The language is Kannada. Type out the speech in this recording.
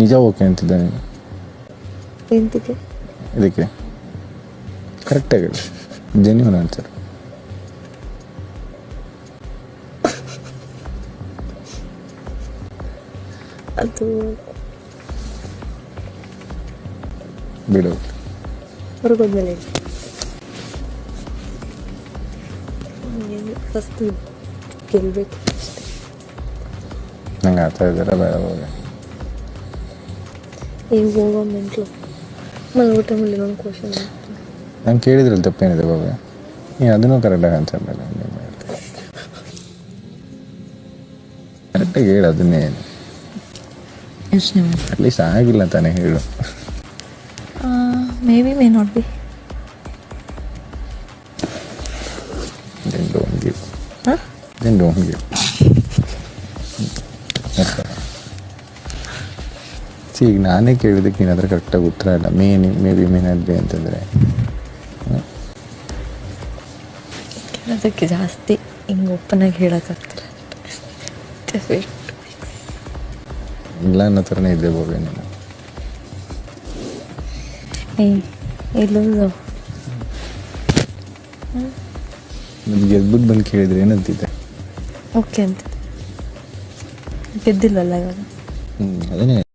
ನಿಜ ಓಕೆ ಅಂತಿದ್ದಾನೆ. ನೀನು ಇದಕ್ಕೆ? ಕರೆಕ್ಟಾಗಿ ಜೆನ್ಯೂನ್ ಆನ್ಸರ್ ಅದು ಬಿಡು. ಹೊರಗೋದ್ಮೇಲೆ ಫಸ್ಟ್ ಗೆಲ್ಬೇಕು ನಂಗೆ ಆ ಥರ ಇದೆಲ್ಲ ಬೇಡ ಹೋಗಿ ಈಗ ಹೋಗೋ ಮೆಂಟ್ಲು ಮಲಗೋ ಟೈಮಲ್ಲಿ ಇನ್ನೊಂದು ಕ್ವಶನ್ ನಂಗೆ ಕೇಳಿದ್ರಲ್ಲಿ ತಪ್ಪೇನಿದೆ ಬಾಬೆ. ನೀ ಅದನ್ನೂ ಕರೆಕ್ಟಾಗಿ ಆನ್ಸರ್ ಮಾಡಿ ಕರೆಕ್ಟಾಗಿ ಹೇಳು ಅದನ್ನೇ. ಯೋಚನೆ ಅಟ್ಲೀಸ್ಟ್ ಆಗಿಲ್ಲ ತಾನೇ ಹೇಳು. May be may not be then don't give ಹಾಂ ದೆನ್ ಡೋಂಟ್ ಗಿವ್ ಸಿ ಈಗ ನಾನೇ ಕೇಳಿದ್ದಕ್ಕೆ ನೀನು ಅದ್ರ ಕರೆಕ್ಟಾಗಿ ಉತ್ತರ ಇಲ್ಲ. May may be may not be ಅಂತಂದರೆ. ಅದಕ್ಕೆ ಜಾಸ್ತಿ ಹಿಂಗೆ ಓಪನಾಗಿ ಹೇಳೋಕ್ಕಾಗ್ತಿಲ್ಲ. ಇಲ್ಲ ಅನ್ನೋ ಥರನೇ ಇದ್ದೆ ಹೋಗಿ ನೀನು. ನಿಮ್ಗೆ ಗೆದ್ಬಿಟ್ಟು ಬಂದು ಕೇಳಿದ್ರೆ ಏನಂತಿದ್ದೆ? ಓಕೆ ಅಂತ. ಗೆದ್ದಿಲ್ಲಲ್ಲ ಇವಾಗ. ಹ್ಞೂ ಅದನ್ನೇ.